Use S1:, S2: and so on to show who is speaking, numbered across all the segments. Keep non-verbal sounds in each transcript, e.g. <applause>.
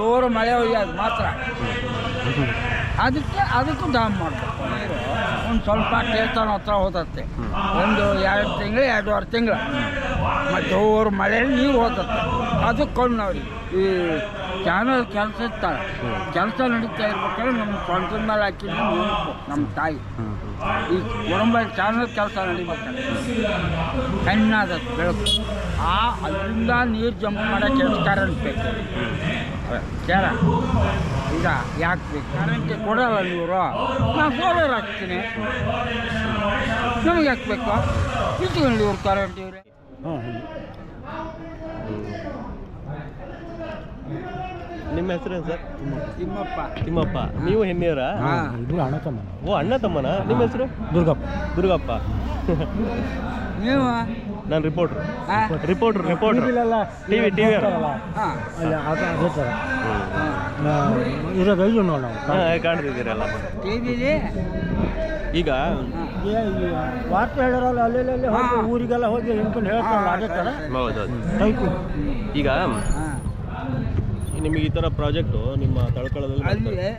S1: ಜೋರು ಮಳೆ ಹೊಯ್ಯೋದು ಮಾತ್ರ. ಅದಕ್ಕೆ ಅದಕ್ಕೂ ದಾಮ್ ಮಾಡಬೇಕು. ನೀರು ಒಂದು ಸ್ವಲ್ಪ ದೇವಸ್ಥಾನ ಹತ್ರ ಹೋದತ್ತೆ. ಒಂದು ಎರಡು ತಿಂಗಳು, ಎರಡೂವರೆ ತಿಂಗಳು. ಮತ್ತು ಜೋರು ಮಳೆಯಲ್ಲಿ ನೀರು ಹೋದತ್ತೆ. ಅದಕ್ಕೆ ನಾವು ಈ ಚಾನಲ್ ಕೆಲಸ ಇರ್ತಾರೆ ಕೆಲಸ ನಡೀತಾ ಇರ್ಬೇಕಾದ್ರೆ ನಮ್ಮ ಸ್ವಂತದ ಮೇಲೆ ಹಾಕಿದ್ದು ನೆನಪು ನಮ್ಮ ತಾಯಿ. ಈ ಕುಟುಂಬ ಚಾನಲ್ ಕೆಲಸ ನಡಿಬೇಕಾದ್ರೆ ಕಣ್ಣಾದ ಬೆಳಕು. ಆ ಅದರಿಂದ ನೀರು ಜಂಪ್ ಮಾಡೋಕ್ಕೆ ಕರೆಂಟ್ ಬೇಕು? ಕೇಳ. ಈಗ ಯಾಕೆ ಬೇಕು ಕರೆಂಟ್ ಕೊಡಲ್ಲ ನೀವು ನಾನು ಸೋಲಾರ್ ಹಾಕ್ತೀನಿ. ನಮಗೆ ಯಾಕೆ ಬೇಕು? ಇಟ್ಕೊಂಡು ಇವ್ರು ಕರೆಂಟ್ ಇವ್ರೆ.
S2: ನಿಮ್ಮ ಹೆಸರೇನು ಸರ್?
S1: ತಿಮ್ಮಪ್ಪ.
S2: ತಿಮ್ಮಪ್ಪ. ನೀವು ಹೆಣ್ಣಿಯವರಾ
S1: ಹಾಂ.
S3: ಇಬ್ಬರು ಅಣ್ಣ ತಮ್ಮ
S2: ಓ ಅಣ್ಣ ತಮ್ಮನ. ನಿಮ್ಮ ಹೆಸರು?
S3: ದುರ್ಗಪ್ಪ.
S2: ದುರ್ಗಪ್ಪ.
S1: ನೀವು?
S2: ನಾನು reporter reporter reporter TV TV
S1: ಹಾಂ.
S3: ಅಲ್ಲಿ ಅದು ಅದೇ ಥರ ಇರೋದು ಐದು ನೋಡಿ ನಾವು.
S2: ಕಾಣ್ತಿದ್ದೀರಲ್ಲ ಈಗ?
S3: ಈ ವಾರ್ತೆ ಹೇಳಿರಲ್ಲ ಅಲ್ಲಿ ಹೋಗಿ ಊರಿಗೆಲ್ಲ ಹೋಗಿ ಹಿಂಕೊಂಡು ಹೇಳ್ತಾರಲ್ಲ ಅದೇ ಥರ
S2: ಹೌದೌದು
S3: ಟೈಪಿಂಗ್
S2: ಈಗ ನಿಮಗೆ ಈ ಥರ ಪ್ರಾಜೆಕ್ಟು ನಿಮ್ಮ ತಳ್ಕೊಳ್ಳೋದಲ್ಲಿ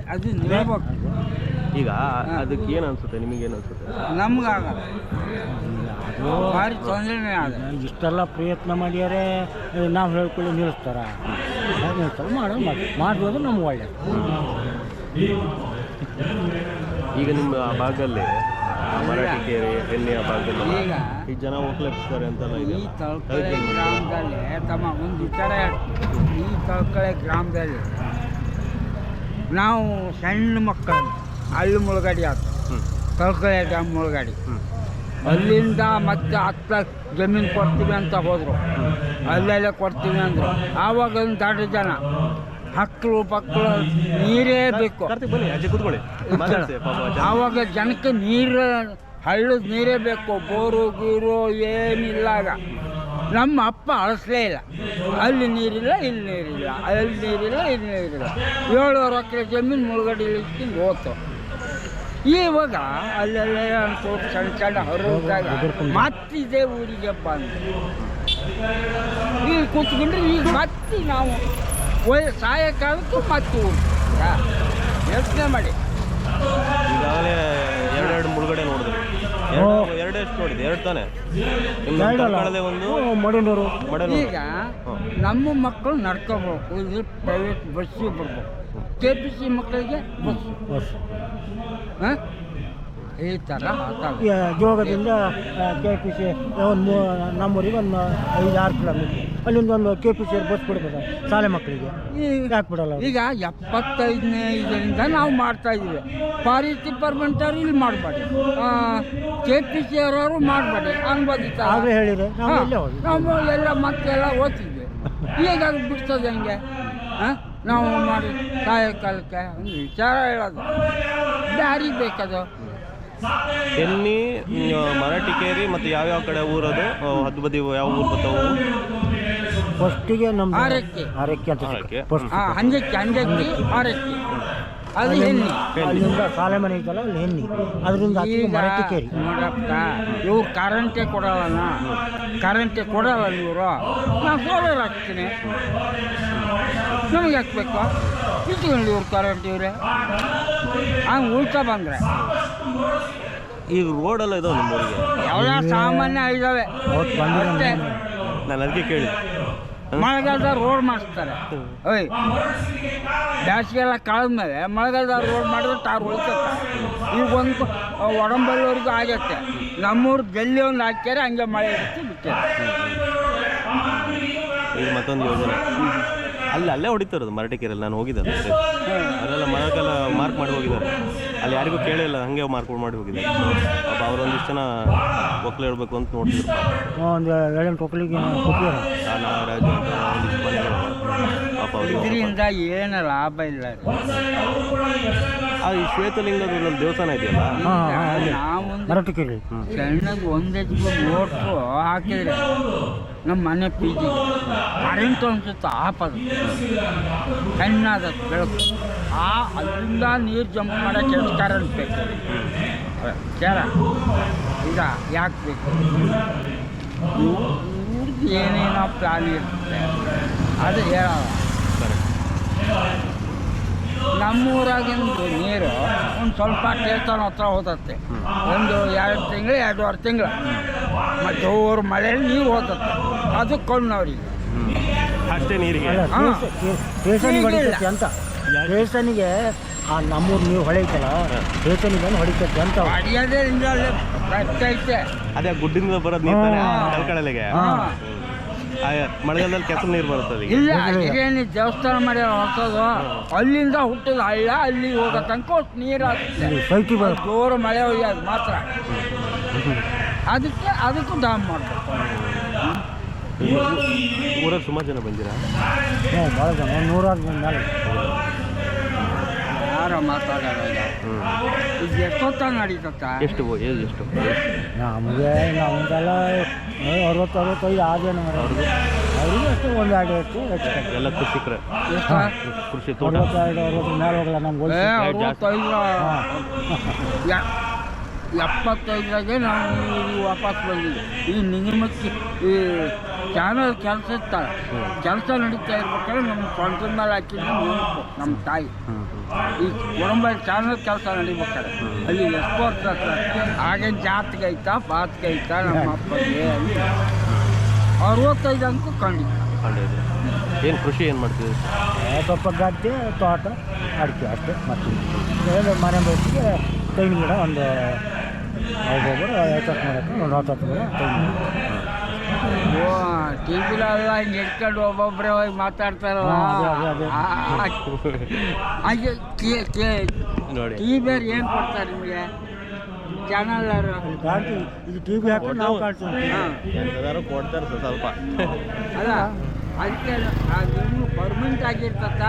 S1: ಅದು
S2: ಈಗ ಅದಕ್ಕೆ ಏನು ಅನ್ಸುತ್ತೆ? ನಿಮಗೇನು ಅನಿಸುತ್ತೆ? ಅನ್ಸುತ್ತೆ
S1: ನಮ್ಗಾಗಲ್ಲ ಭಾರಿ ತೊಂದರೆನೇ ಆದ.
S3: ಇಷ್ಟೆಲ್ಲ ಪ್ರಯತ್ನ ಮಾಡ್ಯಾರೆ ನಾವು ಹೇಳ್ಕೊಳ್ಳಿ ನಿಲ್ಲಿಸ್ತಾರ. ನಿಲ್ಲಿಸ್ತಾರ ಮಾಡೋದು ಮಾಡಿ ಮಾಡ್ಬೋದು ನಮ್ಗೆ ಒಳ್ಳೆ
S2: ಈಗ ನಿಮ್ಮ ಆ ಭಾಗದಲ್ಲಿ ಆ ಭಾಗದಲ್ಲಿ
S1: ಈಗ
S2: ಈ ಜನ ಹೋಗ್ಲಿಕ್ತಾರೆ ಅಂತೆಲ್ಲ
S1: ಈ
S2: ಇದೆ
S1: ತಳ್ಕಳೆ ಗ್ರಾಮದಲ್ಲಿ ತಮ್ಮ ಒಂದು ವಿಚಾರ ಹೇಳ್ತೀನಿ. ಈ ತಳ್ಕಳೆ ಗ್ರಾಮದಲ್ಲಿ ನಾವು ಸಣ್ಣ ಮಕ್ಕಳು ಅಲ್ಲಿ ಮುಳುಗಡೆ ಆಯ್ತು. ತಳ್ಕಳೆ ಗ್ರಾಮ ಮುಳುಗಡೆ. ಅಲ್ಲಿಂದ ಮತ್ತೆ ಹತ್ತ ಜಮೀನು ಕೊಡ್ತೀವಿ ಅಂತ ಹೋದರು. ಅಲ್ಲೆಲ್ಲ ಕೊಡ್ತೀವಿ ಅಂದರು. ಆವಾಗ ಒಂದು ದೊಡ್ಡ ಜನ. ಹಕ್ಕಳು ಪಕ್ಕಳು ನೀರೇ ಬೇಕು. ಆವಾಗ ಜನಕ್ಕೆ ನೀರು ಹಳ್ಳದ ನೀರೇ ಬೇಕು. ಬೋರು ಗೀರು ಏನಿಲ್ಲ ಆಗ. ನಮ್ಮ ಅಪ್ಪ ಅಳಿಸ್ಲೇ ಇಲ್ಲ. ಅಲ್ಲಿ ನೀರಿಲ್ಲ ಇಲ್ಲಿ ನೀರಿಲ್ಲ. ಅಲ್ಲಿ ನೀರಿಲ್ಲ ಇಲ್ಲಿ ನೀರಿಲ್ಲ. ಏಳುವರೆ ಎಕರೆ ಜಮೀನು ಮುಳುಗಡೆ ಇಳಿಸ್ಕೊಂಡು ಹೋತು. ಇವಾಗ ಅಲ್ಲೆಲ್ಲ ಸ್ವಲ್ಪ ಸಣ್ಣ ಸಣ್ಣ ಹರಿದಾಗ ಮತ್ತಿದೆ ಊರಿಗೆ ಬಂದು. ಈಗ ಕೂತ್ಕೊಂಡ್ರೆ ಈಗ ಮತ್ತೆ ನಾವು ಒಳ್ಳೆ ಸಾಯಂಕಾಲಕ್ಕೂ ಮತ್ತೆ ಯಾ ಯೋಚನೆ ಮಾಡಿ.
S2: ಈಗಾಗಲೇ ಎರಡೆರಡು ಮುಳುಗಡೆ ನೋಡಿದ್ರು ಎರಡೇ ಎರಡು ಎಷ್ಟು ನೋಡಿದೆ ಎರಡು ತಾನೆ. ನಿಮ್ಮ ತಳ್ಕೊಳ್ಳದೆ ಒಂದು
S3: ಮಡಿನೂರು.
S1: ಈಗ ನಮ್ಮ ಮಕ್ಕಳು ನಡ್ಕೋಬೇಕು ಇದು ಪ್ರೈವೇಟ್ ಬಸ್ಸಿಗೆ ಬರ್ಬೇಕು. ಕೆ ಪಿ ಸಿ ಮಕ್ಕಳಿಗೆ ಬಸ್
S3: ಬಸ್
S1: ಹಾಂ ಈ ಥರ
S3: ಜೋಗದಿಂದ ಕೆ ಪಿ ಸಿ ಒಂದು ನಮ್ಮೂರಿಗೆ ಒಂದು ಐದು ಆರು ಕಿಲೋಮೀಟ್ರ್ ಅಲ್ಲಿಂದ ಒಂದು ಕೆ ಪಿ ಸಿ ಬಸ್ ಬಿಡ್ಬೋದು ಶಾಲೆ ಮಕ್ಕಳಿಗೆ.
S1: ಈಗ
S3: ಹಾಕ್ಬಿಡಲ್ಲ
S1: ಈಗ ಎಪ್ಪತ್ತೈದನೇ ಇದರಿಂದ ನಾವು ಮಾಡ್ತಾ ಇದ್ದೀವಿ. ಫಾರೆಸ್ಟ್ ಡಿಪಾರ್ಟ್ಮೆಂಟ್ ಅವ್ರು ಇಲ್ಲಿ ಮಾಡಬೇಡಿ ಕೆ ಪಿ ಸಿ ಅವರವರು ಮಾಡಬೇಡಿ ಅನ್ಬೋದಿತ್ತ
S3: ಆಗಲೇ ಹೇಳಿದ್ರೆ ನಾವು ಎಲ್ಲ
S1: ನಾವು ಎಲ್ಲ ಮತ್ತೆಲ್ಲ ಓದ್ತಿದ್ವಿ. ಈಗ ಅದು ಬಿಡ್ತದೆ ಹೆಂಗೆ? ಹಾಂ? ನಾವು ಮಾಡಿ ಕಾಲಕ್ಕೆ ಒಂದು ವಿಚಾರ ಹೇಳೋದು. ದಾರಿ ಬೇಕದು.
S2: ಎನ್ನಿ ಮರಾಠಿಕೇರಿ ಮರಾಠಿ ಕೇರಿ ಮತ್ತು ಯಾವ್ಯಾವ ಕಡೆ ಊರದು? ಹದ್ದು ಬದಿ ಯಾವ ಊರು ಬರ್ತಾವು
S3: ಫಸ್ಟಿಗೆ ನಮ್ಮ
S1: ಆರಕ್ಕೆ.
S3: ಆರಕ್ಕೆ ಅಂತ
S2: ಆರಕ್ಕೆ.
S3: ಫಸ್ಟ್
S1: ಹಾಂ ಅಂಜಕ್ಕಿ ಅಂಜಕ್ಕಿ ಆರಕ್ಕಿ. ಅದು ಹೆಣ್ಣಿ.
S3: ಅಲ್ಲಿಂದ ಸಾಲೆ ಮನೆ ಐತಲ್ಲ ಅಲ್ಲಿ ಹೆಣ್ಣಿ. ಅದರಿಂದ
S1: ಈಗ
S3: ಮರಕ್ಕೆ ಕೇರಿ.
S1: ನೋಡಪ್ಪ ಇವ್ರು ಕರೆಂಟೇ ಕೊಡಲ್ಲ ಕರೆಂಟೇ ಕೊಡಲ್ಲ ಇವರು. ನಾನು ಸೋಲಾರ್ ಹಾಕ್ತೀನಿ. ನಮಗೆ ಹಾಕ್ಬೇಕು ಇಟ್ಕೊಂಡು ಇವ್ರು ಕರೆಂಟ್ ಇವ್ರೆ? ಹಂಗೆ ಉಲ್ಟಾ ಬಂದರೆ.
S2: ಈಗ ರೋಡೆಲ್ಲ ಇದಾವೆ ನಿಮ್ಮ ಊರಿಗೆ?
S1: ಎಲ್ಲ ಸಾಮಾನ್ಯ ಇದ್ದಾವೆ
S2: ನಾನು ಅದಕ್ಕೆ ಕೇಳಿದೆ.
S1: ಮಳೆಗಾಲದ ರೋಡ್ ಮಾಡಿಸ್ತಾರೆ. ಓಯ್ ಎಲ್ಲ ಕಳೆದ್ಮೇಲೆ ಮಳೆಗಾಲದಾಗ ರೋಡ್ ಮಾಡಿದ್ರೆ ಟಾರ್ ಉಳಿತೈತೆ ಈಗ ಒಂದು ಒಡಂಬಲ್ಲಿವರೆಗೂ ಆಗತ್ತೆ. ನಮ್ಮೂರು ಗಲ್ಲಿ ಒಂದು ಹಾಕ್ಯಾರೆ ಹಂಗೆ ಮಳೆ ಇರುತ್ತೆ ಬಿಟ್ಟಾರೆ
S2: ಈಗ ಮತ್ತೊಂದು ಯೋಜನೆ. ಅಲ್ಲಿ ಅಲ್ಲೇ ಹೊಡಿತಾರದು ಮರಾಠಿ ಕೇರಲ್ಲಿ ನಾನು ಹೋಗಿದ್ದೆ. ಅಲ್ಲೆಲ್ಲ ಮರಕ್ಕೆಲ್ಲ ಮಾರ್ಕ್ ಮಾಡಿ ಹೋಗಿದ್ದಾರೆ. ಅಲ್ಲಿ ಯಾರಿಗೂ ಕೇಳಿಲ್ಲ ಹಂಗೆ ಮಾರ್ಕೊಂಡು ಮಾಡಿ ಹೋಗಿದೆ. ಪಾಪ ಅವರೊಂದಿಷ್ಟು ಜನ ಒಕ್ಕಲು ಹೇಳ್ಬೇಕು ಅಂತ ನೋಡ್ತಿದ್ರು.
S3: ಒಂದು ಕೊಟ್ಟಿದ್ದಾರೆ
S2: ಆ ನಾಗರಾಜು ಅಂತ ಒಂದಿಷ್ಟು ಮನೆಗಳು ಪಾಪ ಅವ್ರಿಗೆ
S1: ಇದರಿಂದ ಏನು ಲಾಭ ಇಲ್ಲ ರೀ.
S2: ಆ ಈ ಶ್ವೇತಲಿಂಗದ ಒಂದು ದೇವಸ್ಥಾನ ಇದೆಯಲ್ಲ?
S3: ಹಾಂ ಹಾಂ ಅಲ್ಲಿ
S1: ನಾವೊಂದು
S3: ಮರಕ್ಕೆ ಕೇರಿ
S1: ಸಣ್ಣದು ಒಂದೆಜ್ಜು ಮೋಟ್ರು ಹಾಕಿದ್ರೆ ನಮ್ಮ ಮನೆ ಪೀಜಿ ಕರೆಂಟ್ ಅನ್ಸುತ್ತೆ ಆಪದು. ಸಣ್ಣದ ಬೆಳಕು. ಆ ಅಲ್ಲಿಂದ ನೀರು ಜಂಪ್ ಮಾಡೋಕ್ಕೆ ಕೆಲಸಕಾರ ಕರೆಂಟ್ ಬೇಕು? ಕೇಳ. ಈಗ ಯಾಕೆ ಬೇಕು? ಇವ್ರದ್ದು ಏನೇನೋ ಪ್ಲಾನ್ ಇರುತ್ತೆ. ಅದು
S2: ಹೇಳ.
S1: ನಮ್ಮೂರಾಗಿಂದು ನೀರು ಒಂದು ಸ್ವಲ್ಪ ಕೇಳ್ತಾನ ಹತ್ರ ಹೋದತ್ತೆ ಒಂದು ಎರಡು ತಿಂಗಳು ಎರಡೂವರೆ ತಿಂಗಳು. ಮತ್ತು ಅವ್ರ ಮಳೆಯಲ್ಲಿ ನೀರು ಹೋದತ್ತೆ ಅದು ಕೊಂಡವ್ರಿಗೆ
S2: ಅಷ್ಟೇ ನೀರಿಗೆ?
S3: ಅಂತ? ಸ್ಟೇಷನ್ಗೆ ಆ ನಮ್ಮೂರು ನೀವು ಹೊಳೆಯುತ್ತಲ್ಲ ಸ್ಟೇಷನ್ಗೆ ಹೊಡಿತೈತೆ ಅಂತ
S2: ಅದೇ ಗುಡ್ಡಿಂದ ಬರೋದು ನೀರು ತಾನೇ ಮಳೆಗಾಲದಲ್ಲಿ ಕೆಸರು ನೀರು ಬರುತ್ತೆ ಅದಕ್ಕೆ
S1: ಇಲ್ಲ ಹಿರಿಯಣ್ಣಿ ದೇವಸ್ಥಾನ ಮಾಡಿ ಹೊಸದು? ಅಲ್ಲಿಂದ ಹುಟ್ಟಿದ ಹಳ್ಳ ಅಲ್ಲಿ ಹೋಗೋ ತನಕ ನೀರು
S3: ಬರ
S1: ಜೋರು ಮಳೆ ಒಯ್ಯೋದು ಮಾತ್ರ. ಅದಕ್ಕೆ ಅದಕ್ಕೂ ದಾಮ್ ಮಾಡಬೇಕು.
S2: ಊರಲ್ಲಿ ಸುಮಾರು ಜನ ಬಂದಿರ?
S3: ಹ್ಞೂ ಭಾಳ ಜನ ನೂರಾರು ಜನ. ಮೇಲೆ
S1: ಯಾರ
S2: ಮಾತಾಡೋದ
S1: ಈಗ ಎಷ್ಟೊತ್ತ ನಡೀತತ್ತ
S2: ಎಷ್ಟು ಏಜ್ ಎಷ್ಟು?
S3: ನಮಗೆ ನಮ್ದೆಲ್ಲ ಅರವತ್ತು ಅರವತ್ತೈದು ಆದೇನ ಅವ್ರಿಗೆ ಅವ್ರಿಗೆ ಅಷ್ಟು ಒಂದು ಎರಡು ಹೆಚ್ಚು ಕಮ್ಮಿ.
S2: ಎಲ್ಲ ಕೃಷಿಕರ
S1: ಎಷ್ಟ?
S2: ಕೃಷಿ ತೋಟ.
S3: ಅರವತ್ತೆರಡು ಅರವತ್ತು ಮೇಲೆ ಹೋಗಲ್ಲ ನಮ್ಗೆ
S1: ಏ ಅರವತ್ತೈದು ಯ- ಎಪ್ಪತ್ತೈದರಾಗೆ ನಾವು ಇಲ್ಲಿ ವಾಪಸ್ ಬಂದಿದ್ವಿ ಈ ನಿಗಮಕ್ಕೆ ಈ ಚಾನಲ್ ಕೆಲಸ ಇರ್ತಾರೆ ಕೆಲಸ ನಡೀತಾ ಇರ್ಬೇಕಾದ್ರೆ ನಮ್ಮ ಸ್ವಂತದ ಮೇಲೆ ಹಾಕಿದ್ದು ನೆನಪು ನಮ್ಮ ತಾಯಿ. ಈ ಕುಟುಂಬ ಚಾನಲ್ ಕೆಲಸ ನಡಿಬೇಕಾದ್ರೆ ಅಲ್ಲಿ ಎಷ್ಟು ವರ್ಷ ಹಾಗೆ ಆಗಿನ ಜಾತ್ಗೆ ಐತಾ ಪಾತ್ಗೆ ಐತಾ ನಮ್ಮ ಅಪ್ಪಗೆ ಅಲ್ಲಿ ಅರವತ್ತೈದು ಅಂಕು ಕಂಡಿದ್ದ
S2: ಏನು ಕೃಷಿ ಏನು ಮಾಡ್ತೀವಿ
S3: ಸ್ವಲ್ಪ ಗದ್ದೆ ತೋಟ ಅಡಿಕೆ ಅಷ್ಟೇ ಮತ್ತೆ ಏನು ಮನೆ ಬಸ್ಸಿಗೆ ತೆಂಗಿನ ಗಿಡ ಒಂದು ಒಬ್ಬೊಬ್ಬರು ಐವತ್ತು ಮಾಡೋಕ್ಕೆ ಒಂದು ಹತ್ತು
S1: ಟಿ ವಿಲೆಲ್ಲ ಹಿಂಗೆ ಇಟ್ಕೊಂಡು ಒಬ್ಬೊಬ್ಬರೇ ಹೋಗಿ ಮಾತಾಡ್ತಾರಲ್ಲ
S3: ಹಂಗೆ ಕೇ ಕೇ ಅದೇ.
S2: ನೋಡಿ
S1: ಟಿ ಬೇರೆ ಏನು ಕೊಡ್ತಾರೆ ನಿಮಗೆ ಚಾನಲ್
S3: ಕಾಣ್ತೀವಿ ಕಾಣ್ತಿ ಇದು ಟಿ ವಿ ಹಾಕಿ ನಾವು ಕಾಣ್ತೀವಿ
S2: ಕೊಡ್ತಾರೆ ಸ್ವಲ್ಪ
S1: ಅಲ್ಲ ಅದಕ್ಕೆ ಪರ್ಮನೆಂಟ್ ಆಗಿರ್ತತ್ತ?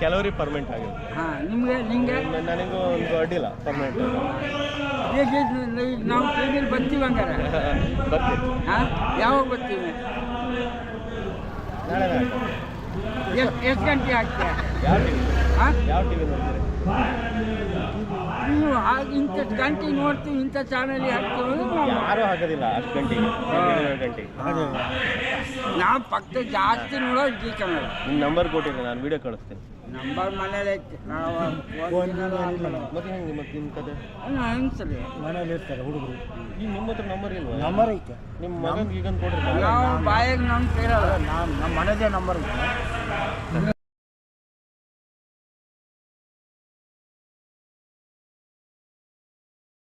S2: ಕೆಲವರಿಗೆ ಪರ್ಮನೆಂಟ್ ಆಗಿದೆ
S1: ಹಾಂ ನಿಮಗೆ ನಿಮಗೆ
S2: ನನಗೂ ಒಂದು ಅಡ್ಡಿಲ್ಲ ಪರ್ಮನೆಂಟ್
S1: ನಾವು ಟ್ರೈನಲ್ಲಿ ಬರ್ತೀವಿ ಹಂಗಾರೆ. <laughs>
S2: ಬರ್ತೀವಿ.
S1: ಹಾಂ ಯಾವಾಗ ಬರ್ತೀವಿ?
S2: ನಾಳೆ
S1: ಎಷ್ಟು ಗಂಟೆ ಆಗ್ತದೆ?
S2: ಯಾವ ಟಿ ವಿ?
S1: ಹಾಂ?
S2: ಯಾವ ಟಿ ವಿ ನೋಡ್ತೀರಿ?
S1: ನೀವು ಹಾಗೆ ಇಂಥ ಗಂಟೆ ನೋಡ್ತೀವಿ ಇಂಥ ಚಾನಲ್ ಹಾಕ್ತೀವಿ
S2: ಯಾರೂ ಹಾಕೋದಿಲ್ಲ ಅಷ್ಟು ಗಂಟೆಗೆ.
S1: ನಾವು ಪಕ್ಕ ಜಾಸ್ತಿ ನೋಡೋದು ಜಿ ಕನ್ನಡ.
S2: ನಿಮ್ಮ ನಂಬರ್ ಕೊಟ್ಟಿದ್ದೆ ನಾನು ವಿಡಿಯೋ ಕಳಿಸ್ತೀನಿ.
S1: ನಂಬರ್ ಮನೇಲಿ ಐತೆ. ನಾವು
S2: ಮತ್ತೆ ಹೆಂಗೆ ಮತ್ತೆ ನಿಮ್ಮ ಕತೆ?
S1: ಅನ್ಸಲಿ
S3: ಮನೇಲಿ ಇರ್ತಾರೆ ಹುಡುಗರು.
S2: ಈಗ ನಿಮ್ಮ ಹತ್ರ ನಂಬರ್ ಇಲ್ವಾ?
S3: ನಂಬರ್ ಐತೆ.
S2: ನಿಮ್ಮ ಮಗನಿಗೆ ಈಗಂತ ಕೊಡ್ರಿ
S1: ನಾವು ಬಾಯಿಗೆ ನಮ್ಮ ಕೇಳಲ್ಲ.
S3: ನಮ್ಮ ನಮ್ಮ ಮನೆದೇ ನಂಬರ್ ಐತೆ.